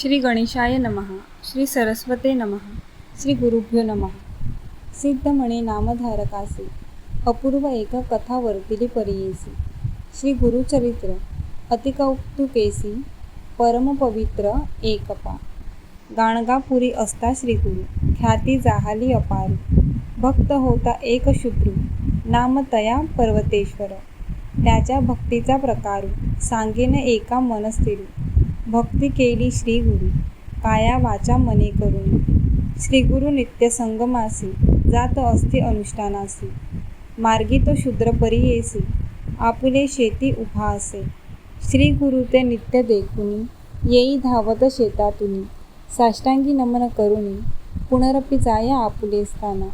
श्री गणेशाय नमः श्री सरस्वते नमः श्री गुरुभ्यो नमः. सिद्ध म्हणे नामधारकासी अपूर्व एक कथा वर्तिली परियेसी. श्री गुरुचरित्र अतिकौतुकेसी परमपवित्र एकपा. गाणगापुरी असता श्रीगुरु ख्याती जाहाली अपारी. भक्त होता एक शुभ्रू नाम तया पर्वतेश्वर. त्याच्या भक्तीचा प्रकारू सांगेन एका मनस्थिरू. भक्ती केली श्री गुरु काया वाचा मने करून. श्री गुरु नित्य संगमासी जात असती अनुष्ठानासी. मार्गी तो शूद्र परियेसी आपुले शेती उभा असे. श्री गुरु ते नित्य देखुनी. येई धावत शेतातुनी. साष्टांगी नमन करुनी. पुनरपी जाया आपुले स्थाना.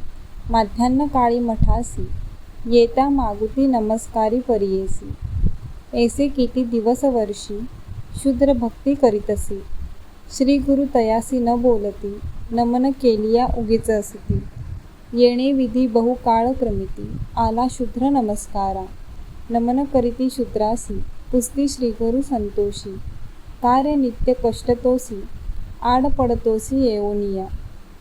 माध्यान्न काळी मठासी. येता मागुती नमस्कारी परियेसी ऐसे किती दिवस वर्षी शूद्र भक्ती करीतसी श्री गुरु तयासी न बोलती नमन केलिया उगीच असती. येणे विधी बहु काळ क्रमिती आला शूद्र नमस्कारा. नमन करीती शूद्रासी पुस्ती श्री गुरु संतोषी. कार्य नित्य कष्टतोसी आड पडतोसी येवनिया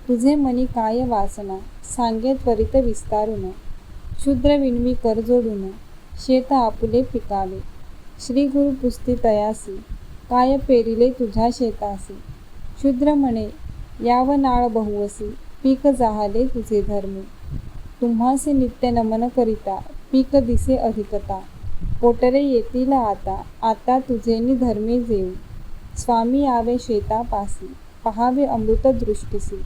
तुझे मनी काय वासना सांगे त्वरित विस्तारुन. शूद्र विणवी कर जोडून शेत आपुले पिकावे. श्री गुरु पुस्ती तयासी काय पेरिले तुझ्या शेतासी. शूद्र म्हणे याव नाळ बहुवसी पीक जाहाले तुझे धर्म. तुम्हासे नित्य नमन करिता पीक दिसे अधिकता. पोटरे येतील आता आता तुझेनी धर्मे जेऊ स्वामी आवे शेतापासी पहावे अमृत दृष्टीसी.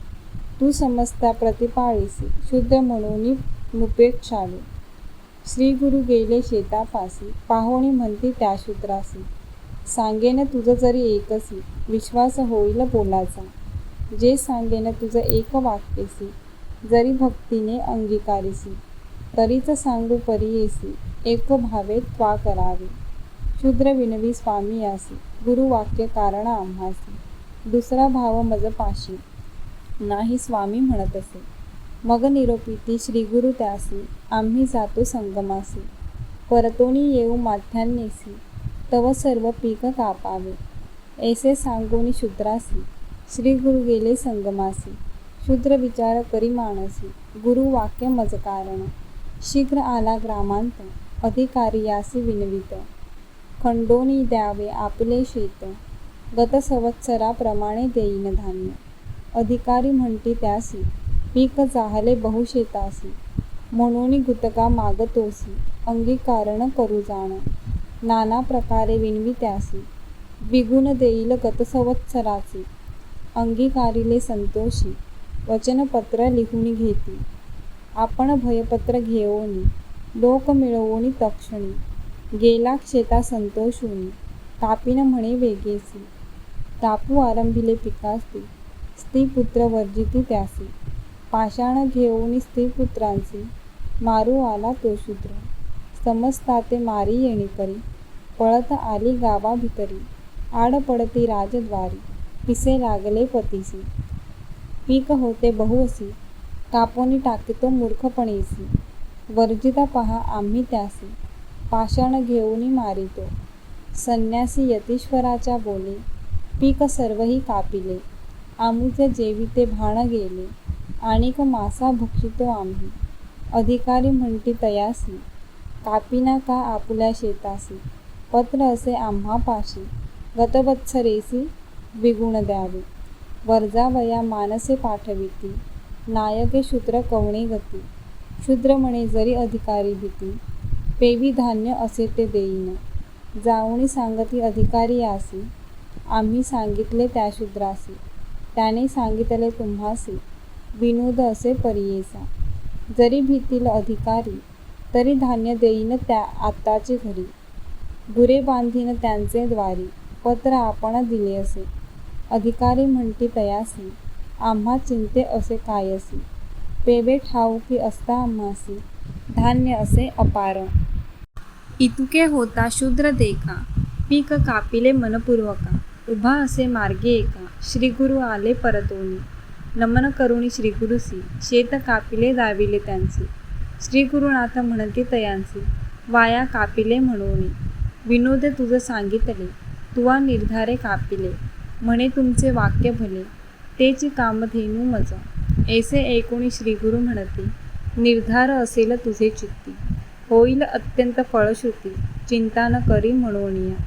तू समजता प्रतिपाळीसी शुद्ध म्हणून नुपेक्षावे श्री गुरु गेले शेतापासी पाहुणी म्हणती त्या शूद्रासी. सांगेन तुझं जरी एकसी विश्वास होईल बोलाचा. जे सांगेन तुझं एक वाक्यसी जरी भक्तीने अंगीकारीसी तरीच सांगू परियेसी एक भावे त्वा करावे. शूद्र विनवी स्वामी यासी गुरु वाक्य कारण आम्हासी दुसरा भाव मज पाशी नाही स्वामी म्हणत असे मग निरोपीती श्री गुरु त्यासी आम्ही जातो संगमासी परतोणी येऊ माथ्यांनीसी तव सर्व पीक कापावे. ऐसे सांगोनी शूद्रासी श्री गुरु गेले संगमासी. शूद्र विचार करी मानसी गुरु वाक्य मज कारण शीघ्र आला ग्रामांत अधिकारी यासी विनवित. खंडोनी द्यावे आपले शेत. गत संवत्सराप्रमाणे देईन धान्य. अधिकारी म्हणती त्यासी पीक जाहले बहुशेतासी म्हणून गुतका मागतोसी अंगीकारण करू जाण. नाना प्रकारे विणवी त्यासी विगुण देईल गतसंवत्सराचे. अंगीकारिले संतोषी. वचनपत्र लिहून घेती. आपण भयपत्र घेऊनी लोक मिळवणी तक्षणी. गेला क्षेता संतोषुनी. कापिन म्हणे वेगेसी. तापू आरंभिले पिकासी स्त्रीपुत्र वर्जिती त्यासी. पाषाण घेऊन स्त्रीपुत्रांची. मारू आला तो शूद्र. समजता ते मारी येणी करी. पळत आली गावा भितरी आड पडती राजद्वारी. पिसे लागले पतीसी. पीक होते बहुअसी कापोनी टाकितो मूर्खपणीसी. वर्जिता पहा आम्ही त्यासी. पाषाण घेऊनी मारितो. संन्यासी यतीश्वराच्या बोले. पीक सर्वही कापिले. आमुचे जेविते भाण गेले. आणिक मासा भक्षितो आम्ही. अधिकारी म्हणती तयासी. कापिना का आपुल्या शेतासी? पत्र असे आम्हापाशी गतवत्सरेसी विगुण द्यावे. वर्जावया मानसे पाठविती. नायके शूद्र कवणे गती. शूद्र म्हणे जरी अधिकारी भीती. पेवी धान्य असे ते देईन. जावणी सांगती अधिकारी आसी. आम्ही सांगितले त्या शूद्रासी. त्याने सांगितले तुम्हासी. विनोद असे परियेसा. जरी भीतील अधिकारी तरी धान्य देईन त्या आत्ताचे घरी. गुरे बांधीन त्यांचे द्वारी. पत्र आपण दिले असे. अधिकारी म्हणती तयासी आम्हा चिंते असे कायसी. पेवे ठाऊकी असता आम्हासी. धान्य असे अपार. इतुके होता शूद्र देखा. पीक कापिले मनपूर्वका. उभा असे मार्गे एका. श्रीगुरु आले परतोनी. नमन करुणी श्रीगुरुसी. शेत कापिले दाविले त्यांचे. श्रीगुरुनाथ म्हणते तयांसी वाया कापिले म्हणूनी. विनोद तुझं सांगितले. तुवा निर्धारे कापिले. म्हणे तुमचे वाक्य भले. तेची कामधेनू मज. ऐसे ऐकोणी श्रीगुरु म्हणते निर्धार असेल तुझे चित्ती. होईल अत्यंत फळश्रुती. चिंता न करी म्हणोनिया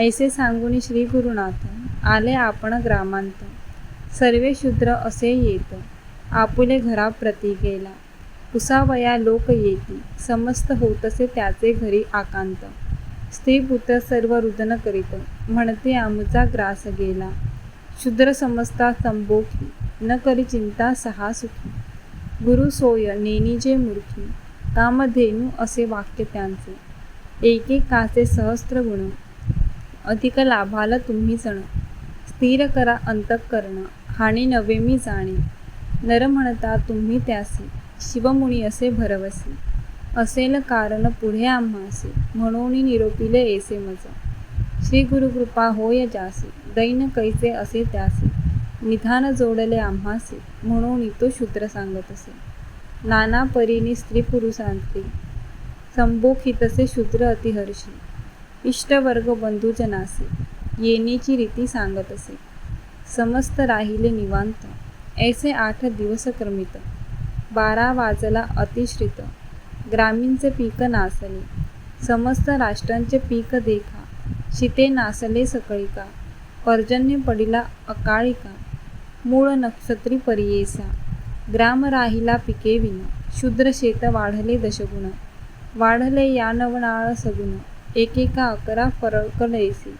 ऐसे सांगून श्री गुरुनाथ आले आपण ग्रामांत सर्वे शूद्र असे येत. आपुले घरा प्रती गेला. पुसावया लोक येती समस्त होतसे त्याचे घरी आकांत. स्त्री पुत्र सर्व रुदन करीत. म्हणते आमचा ग्रास गेला. शूद्र समजता संबोखी न करी चिंता सहा सुखी. गुरु सोय नेनीजे मूर्खी. कामधेनू असे वाक्य त्यांचे. एकेकाचे सहस्त्र गुण. अधिक लाभाला तुम्ही जण. स्थिर करा अंतःकरण. हानी नवे मी जाणे. नर म्हणता तुम्ही त्यासी. शिवमुनी असे भरवसी. असेल कारण पुढे आम्हासी म्हणून निरोपिले एसे मज. श्री गुरुकृपा होय जासी दैन कैसे असे त्यासी. निधान जोडले आम्हासी. म्हणून तो शूद्र सांगत असे नाना परीने स्त्री पुरुषांत्री संबोखितसे शूद्र अतिहर्षी. इष्टवर्ग बंधुजनासी येणेची रीती सांगत असे समस्त राहिले निवांत. ऐसे आठ दिवस क्रमित. बारा वाजला अतिश्रित. ग्रामीणचे पीक नासले. समस्त राष्ट्रांचे पीक देखा. शिते नासले सकळिका पर्जन्य पडिला अकाळिका मूळ नक्षत्री परियेसा. ग्राम राहिला पिके विना. शूद्र शेत वाढले दशगुण. वाढले यानवनाळ सगुण. एकेका अकरा फरकलेसी.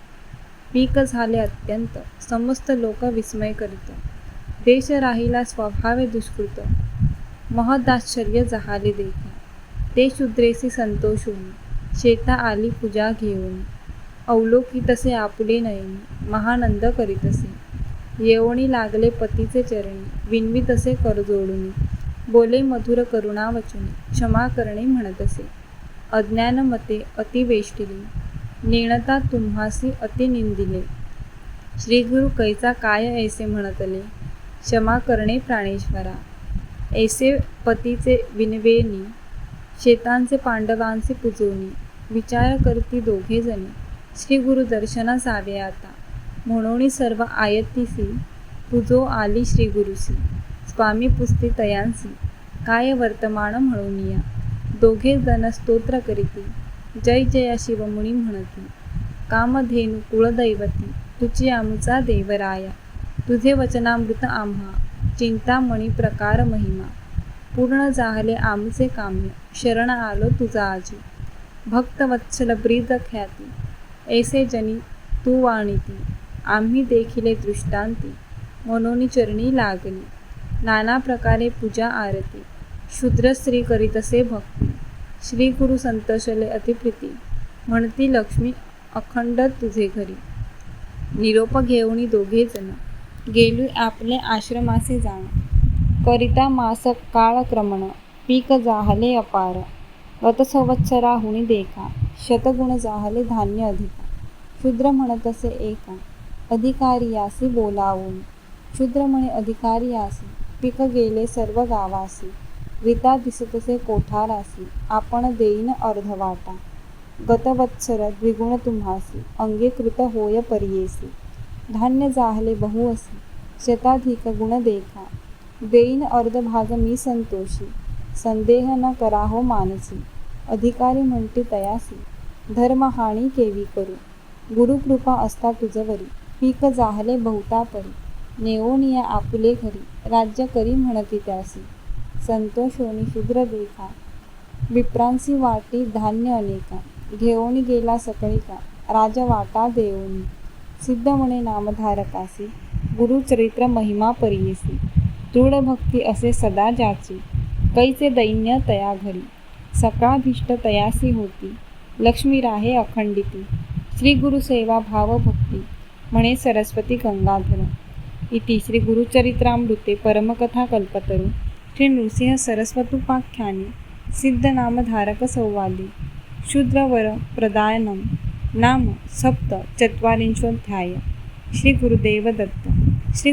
पीक झाले अत्यंत. समस्त लोक विस्मय करीत. देश राहिला स्वभावे दुष्कृत. महदाश्चर्य जहाले देखा ते शूद्रेसी संतोष होऊन शेता आली पूजा घेऊन अवलोकी तसे आपुले नयन महानंद करीतसे येवणी लागले पतीचे चरणी विनवी तसे कर जोडून बोले मधुर करुणा वचनी क्षमा करणे म्हणतसे अज्ञान मते अतिवेष्टिले नेणता तुम्हासी अतिनिंदिले श्रीगुरु कैचा काय ऐसे म्हणतले क्षमा करणे प्राणेश्वरा ऐसे पतीचे विनवेनी शेतांचे पांडवांचे पुजवणी विचार करती दोघे जणी. श्री गुरु दर्शनास आवे आता. म्हणून सर्व आयतीसी पुजो आली श्री गुरुसी. स्वामी पुस्ती तयांसी. काय वर्तमान म्हणून या. दोघे जण स्तोत्र करीती. जय जया शिवमुनी म्हणती. कामधेनु कुळदैवती. तुझी आमचा देवराया. तुझे वचनामृत आम्हा. चिंतामणी प्रकार महिमा. पूर्ण जाहले आमचे काम्य. शरण आलो तुझा आजी. भक्तवत्सल ब्रीद ख्याती. ऐसे जनी तू वाणिती आम्ही देखिले दृष्टांती. मनोनी चरणी लागली. नाना प्रकारे पूजा आरती. शूद्र स्त्री करीतसे भक्ती. श्री गुरु संतोषले अतिप्रीती. म्हणती लक्ष्मी अखंड तुझे घरी. निरोप घेऊनी दोघे जण. गेलू आपले आश्रमासे जाण. करिता मासक काळक्रमण पीक जाहले अपार. गतसंवत्सराहुनी देखा शतगुण जाहले धान्य अधिका. शूद्र म्हणतसे एका अधिकारियासी बोलावून. शूद्र म्हणे अधिकारियासी पीक गेले सर्व गावासी. रिता दिसतसे कोठारासी आपण देईन अर्धवाटा गतवत्सर द्विगुण तुम्हासी अंगीकृत होय परियेसी. धान्य जाहले बहु असी शताधिक गुण देखा. देईन अर्धभाग मी संतोषी संदेह न कराहो मानसी. अधिकारी म्हणते तयासी धर्महानी केवी करू. गुरुकृपा असता तुझवरी पीक जाहले बहुता परी. नेओनिया आपुले घरी राज्य करी म्हणती त्यासी. संतोषोनी शुभ्र देखा. विप्रांसी वाटी धान्य अनेका घेऊन गेला सकळिका का राजवाटा देऊनी सिद्धमणे नामधारकासी गुरुचरित्र महिमा परियेसी दृढ भक्ती असे सदा जाची कैचे दैन्य तया घरी सकाळभिष्ट तयासी होती लक्ष्मी राहे अखंडिती श्री गुरुसेवा भावभक्ती म्हणे सरस्वती गंगाधर. इति श्री गुरुचरित्रामृते परमकथा कल्पतरु श्री नृसिंह सरस्वतुपाख्याने सिद्धनामधारक संवादे. शूद्रवर प्रदायनम. नाम सप्त चत्वारिंशोध्याय श्री गुरुदेव दत्त श्री